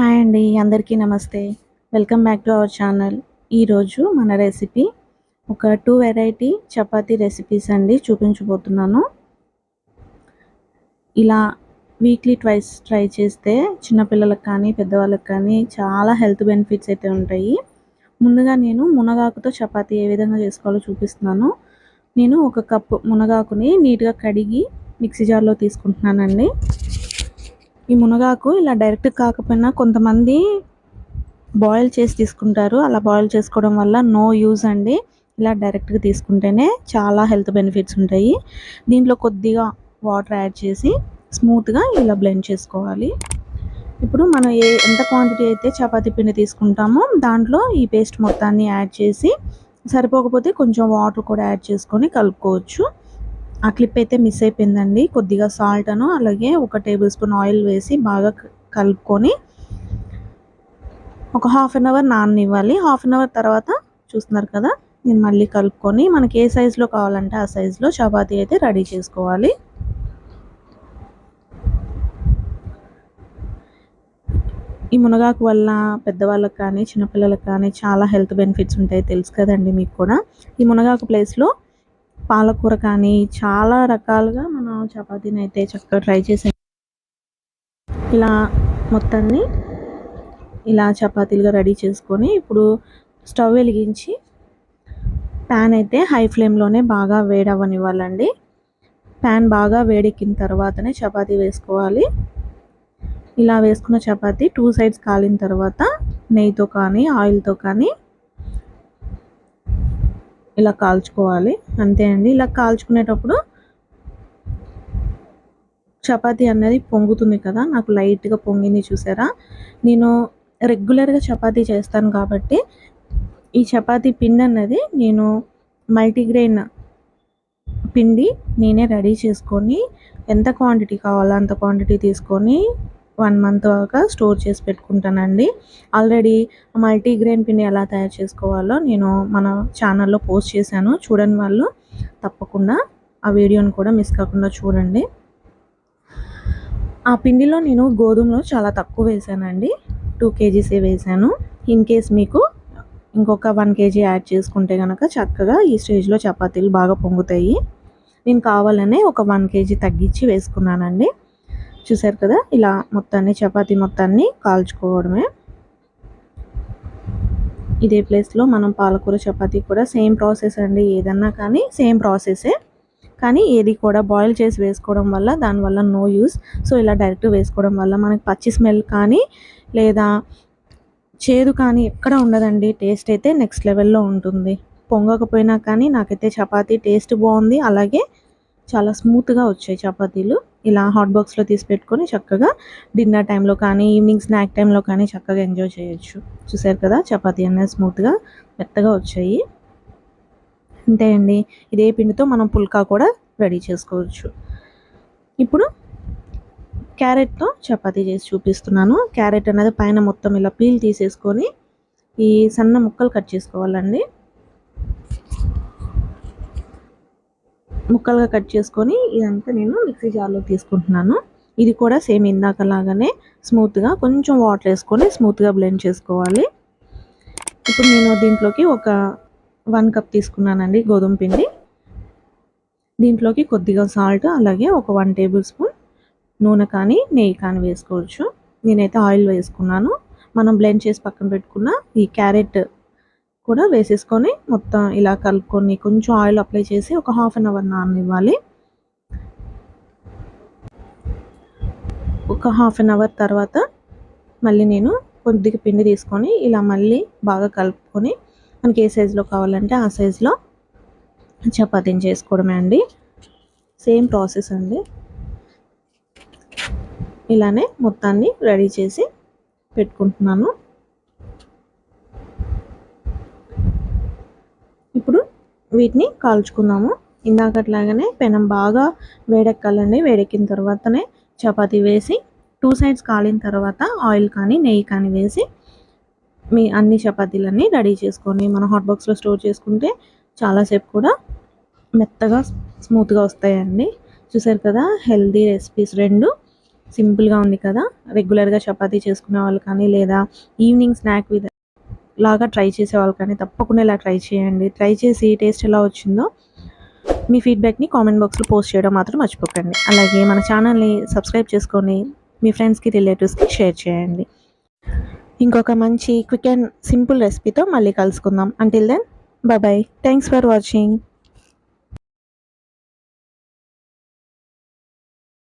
Hi అండి అందరికీ నమస్తే. Welcome back to our channel. ఈరోజు మన రెసిపీ ఒక టూ వెరైటీ చపాతీ రెసిపీస్ అండి చూపించబోతున్నాను. ఇలా వీక్లీ ట్వైస్ ట్రై చేస్తే చిన్నపిల్లలకు కానీ పెద్దవాళ్ళకి కానీ చాలా హెల్త్ బెనిఫిట్స్ అయితే ఉంటాయి. ముందుగా నేను మునగాకుతో చపాతీ ఏ విధంగా చేసుకోవాలో చూపిస్తున్నాను. నేను ఒక కప్పు మునగాకుని నీట్గా కడిగి మిక్సీ జార్లో తీసుకుంటున్నానండి. ఈ మునగాకు ఇలా డైరెక్ట్ కాకపోయినా కొంతమంది బాయిల్ చేసి తీసుకుంటారు. అలా బాయిల్ చేసుకోవడం వల్ల నో యూజ్ అండి. ఇలా డైరెక్ట్గా తీసుకుంటేనే చాలా హెల్త్ బెనిఫిట్స్ ఉంటాయి. దీంట్లో కొద్దిగా వాటర్ యాడ్ చేసి స్మూత్గా ఇలా బ్లెండ్ చేసుకోవాలి. ఇప్పుడు మనం ఏ ఎంత క్వాంటిటీ అయితే చపాతీ పిండి తీసుకుంటామో దాంట్లో ఈ పేస్ట్ మొత్తాన్ని యాడ్ చేసి సరిపోకపోతే కొంచెం వాటర్ కూడా యాడ్ చేసుకొని కలుపుకోవచ్చు. ఆ క్లిప్ అయితే మిస్ అయిపోయిందండి. కొద్దిగా సాల్ట్ అను అలాగే ఒక టేబుల్ స్పూన్ ఆయిల్ వేసి బాగా కలుపుకొని ఒక హాఫ్ అన్ అవర్ నాననివ్వాలి. హాఫ్ అన్ అవర్ తర్వాత చూస్తున్నారు కదా నేను మళ్ళీ కలుపుకొని మనకి ఏ సైజులో కావాలంటే ఆ సైజులో చపాతీ అయితే రెడీ చేసుకోవాలి. ఈ మునగాకు వల్ల పెద్దవాళ్ళకి కానీ చిన్నపిల్లలకు కానీ చాలా హెల్త్ బెనిఫిట్స్ ఉంటాయి తెలుసు కదండి మీకు కూడా. ఈ మునగాకు ప్లేస్లో పాలకూర కానీ చాలా రకాలుగా మనం చపాతీని అయితే చక్కగా ట్రై చేసాం. ఇలా మొత్తాన్ని ఇలా చపాతీలుగా రెడీ చేసుకొని ఇప్పుడు స్టవ్ వెలిగించి ప్యాన్ అయితే హై ఫ్లేమ్లోనే బాగా వేడవనివ్వాలండి ప్యాన్ బాగా వేడెక్కిన తర్వాతనే చపాతీ వేసుకోవాలి. ఇలా వేసుకున్న చపాతీ టూ సైడ్స్ కాలిన తర్వాత నెయ్యితో కానీ ఆయిల్తో కానీ ఇలా కాల్చుకోవాలి. అంతే అండి. ఇలా కాల్చుకునేటప్పుడు చపాతీ అనేది పొంగుతుంది కదా. నాకు లైట్గా పొంగింది చూసారా? నేను రెగ్యులర్గా చపాతీ చేస్తాను కాబట్టి ఈ చపాతీ పిండి అన్నది నేను మల్టీగ్రెయిన్ పిండి నేనే రెడీ చేసుకొని ఎంత క్వాంటిటీ కావాలో అంత క్వాంటిటీ తీసుకొని వన్ మంత్ దాకా స్టోర్ చేసి పెట్టుకుంటానండి. ఆల్రెడీ మల్టీగ్రెయిన్ పిండి ఎలా తయారు చేసుకోవాలో నేను మన ఛానల్లో పోస్ట్ చేశాను. చూడని వాళ్ళు తప్పకుండా ఆ వీడియోని కూడా మిస్ కాకుండా చూడండి. ఆ పిండిలో నేను గోధుమలు చాలా తక్కువ వేసానండి. టూ కేజీసే వేసాను. ఇన్ కేస్ మీకు ఇంకొక వన్ కేజీ యాడ్ చేసుకుంటే కనుక చక్కగా ఈ స్టేజ్లో చపాతీలు బాగా పొంగుతాయి. నేను కావాలనే ఒక వన్ కేజీ తగ్గించి వేసుకున్నానండి. చూసారు కదా? ఇలా మొత్తాన్ని చపాతీ మొత్తాన్ని కాల్చుకోవడమే. ఇదే ప్లేస్లో మనం పాలకూర చపాతీ కూడా సేమ్ ప్రాసెస్ అండి. ఏదన్నా కానీ సేమ్ ప్రాసెసే. కానీ ఏది కూడా బాయిల్ చేసి వేసుకోవడం వల్ల దానివల్ల నో యూస్. సో ఇలా డైరెక్ట్ వేసుకోవడం వల్ల మనకి పచ్చి స్మెల్ కానీ లేదా చేదు కానీ ఎక్కడ ఉండదండి. టేస్ట్ అయితే నెక్స్ట్ లెవెల్లో ఉంటుంది. పొంగకపోయినా కానీ నాకైతే చపాతీ టేస్ట్ బాగుంది. అలాగే చాలా స్మూత్గా వచ్చాయి చపాతీలు. ఇలా హాట్ బాక్స్లో తీసి పెట్టుకొని చక్కగా డిన్నర్ టైంలో కానీ ఈవినింగ్ స్నాక్ టైంలో కానీ చక్కగా ఎంజాయ్ చేయొచ్చు. చూసారు కదా చపాతీ అనేది స్మూత్గా మెత్తగా వచ్చాయి. అంతే అండి. ఇదే పిండితో మనం పుల్కా కూడా రెడీ చేసుకోవచ్చు. ఇప్పుడు క్యారెట్తో చపాతీ చేసి చూపిస్తున్నాను. క్యారెట్ అనేది పైన మొత్తం ఇలా పీల్ తీసేసుకొని ఈ సన్న ముక్కలు కట్ చేసుకోవాలండి. ముక్కలుగా కట్ చేసుకొని ఇదంతా నేను మిక్సీ జార్లో తీసుకుంటున్నాను. ఇది కూడా సేమ్ ఇందాక లాగానే స్మూత్గా కొంచెం వాటర్ వేసుకొని స్మూత్గా బ్లెండ్ చేసుకోవాలి. ఇప్పుడు నేను దీంట్లోకి ఒక వన్ కప్ తీసుకున్నానండి గోధుమ పిండి. దీంట్లోకి కొద్దిగా సాల్ట్ అలాగే ఒక వన్ టేబుల్ స్పూన్ నూనె కానీ నెయ్యి కానీ వేసుకోవచ్చు. నేనైతే ఆయిల్ వేసుకున్నాను. మనం బ్లెండ్ చేసి పక్కన పెట్టుకున్న ఈ క్యారెట్ కూడా వేసేసుకొని మొత్తం ఇలా కలుపుకొని కొంచెం ఆయిల్ అప్లై చేసి ఒక హాఫ్ అన్ అవర్ నాననివ్వాలి. ఒక హాఫ్ అన్ అవర్ తర్వాత మళ్ళీ నేను కొద్దిగా పిండి తీసుకొని ఇలా మళ్ళీ బాగా కలుపుకొని మనకి ఏ సైజులో కావాలంటే ఆ సైజులో చపాతీని చేసుకోవడమే అండి. సేమ్ ప్రాసెస్ అండి. ఇలానే మొత్తాన్ని రెడీ చేసి పెట్టుకుంటున్నాను ఇప్పుడు వీటిని కాల్చుకుందాము ఇందాకట్లాగానే పెనం బాగా వేడెక్కాలండి. వేడెక్కిన తర్వాతనే చపాతీ వేసి టూ సైడ్స్ కాలిన తర్వాత ఆయిల్ కానీ నెయ్యి కానీ వేసి మీ అన్ని చపాతీలన్నీ రెడీ చేసుకొని మన హాట్ బాక్స్లో స్టోర్ చేసుకుంటే చాలాసేపు కూడా మెత్తగా స్మూత్గా వస్తాయండి. చూసారు కదా హెల్దీ రెసిపీస్ రెండు. సింపుల్గా ఉంది కదా రెగ్యులర్గా చపాతీ చేసుకునే వాళ్ళు కానీ లేదా ఈవినింగ్ స్నాక్ విధ లాగా ట్రై చేసే వాళ్ళు కానీ తప్పకుండా ఇలా ట్రై చేయండి. ట్రై చేసి టేస్ట్ ఎలా వచ్చిందో మీ ఫీడ్బ్యాక్ని కామెంట్ బాక్స్లో పోస్ట్ చేయడం మాత్రం మర్చిపోకండి. అలాగే మన ఛానల్ని సబ్స్క్రైబ్ చేసుకొని మీ ఫ్రెండ్స్కి రిలేటివ్స్కి షేర్ చేయండి. ఇంకొక మంచి క్విక్ అండ్ సింపుల్ రెసిపీతో మళ్ళీ కలుసుకుందాం. Until then bye thanks for watching